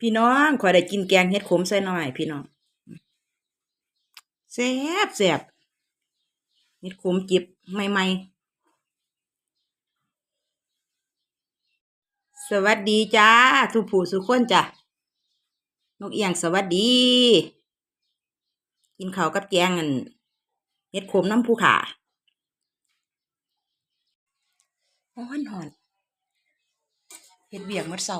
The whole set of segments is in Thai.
พี่น้องขอได้กินแกงเห็ดขมใส่หน่อย พี่น้องแซ่บแซ่บเห็ดขมจิบใหม่ๆ สวัสดีจ้าทุกผู้สุกคนจ้ะนกเอียงสวัสดี กินข้าวกับแกงอันเห็ดขมน้ำผู้ขาฮ้อนหอนเฮ็ดเบียกมื้อเช้า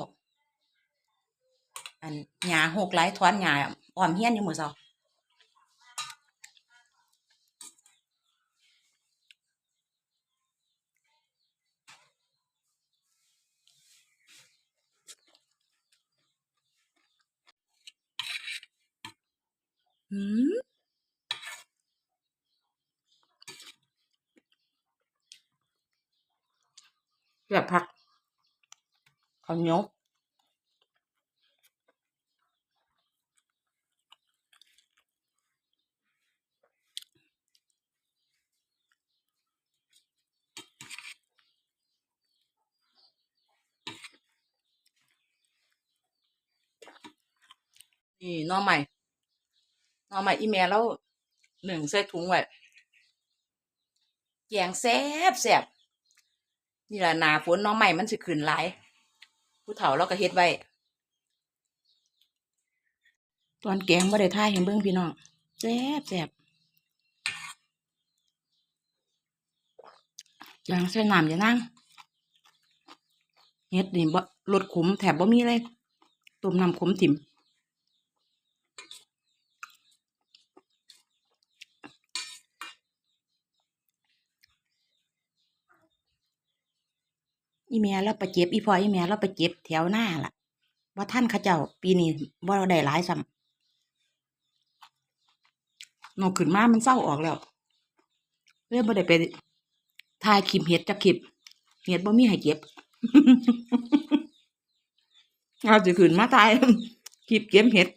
อันหญ้าหกหลายถอนหญ้าอ้อมเฮียนอยู่มื้อเช้าหืมแบบผักข้าวเหนียว นี่นอใหม่นอใหม่อีแม่แล้วหนึ่งใส่ถุงไว้แกงแซ่บแซ่บนี่แหละนาฝนน่อใหม่มันสิขึ้นหลายผู้เฒ่าเราก็เฮ็ดไว้ ตอนแกงบ่ได้ท่ายให้เบิ่งพี่น้องแซ่บแซ่บอย่างใส่น้ำอย่านั่งเฮ็ดนี่บ่รสขมแถบบ่มีเลยต้มน้ำขมถิ่ม อีแม่เราไปเจ็บอีพ่ออีแม่เราไปเจ็บแถวหน้าล่ะว่าท่านเขาเจ้าปีนี้บ่าได้หลายซ้ำนกขึ้นมามันเศร้าออกแล้วเรื่องบ่ได้ไปถ่ายคลิปเห็ดจักคลิปเห็ดบ่มีให้เก็บเอาสิขึ้นมาถ่ายคลิปเก็บเห็ด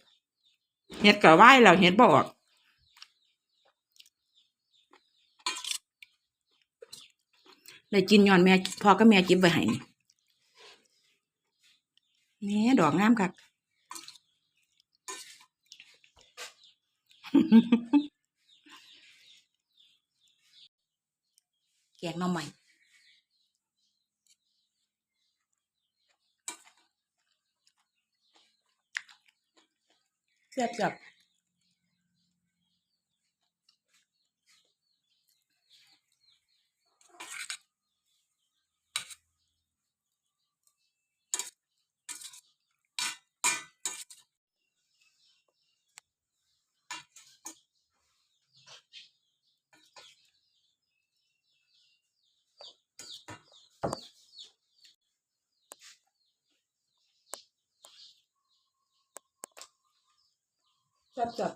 เห็ดก็ไหวแล้วเห็ดบ่ออก เลยกินย้อนแม่พ่อกับแม่เก็บไว้ให้นี่ดอกงามคักแกงน่องใหม่เสียบจับ จับจับ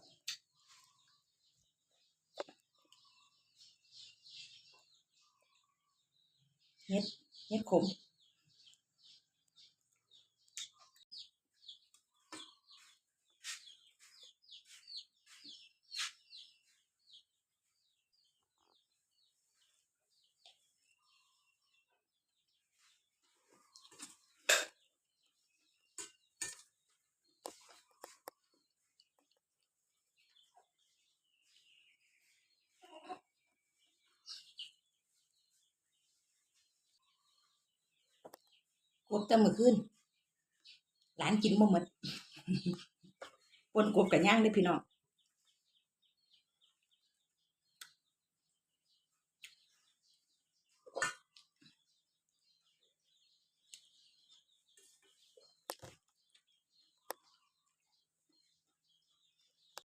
เน็ดเน็ดขม กบจะมือขึ้นหลานกินบ่หมดปนกบกับย่างได้พี่น้อง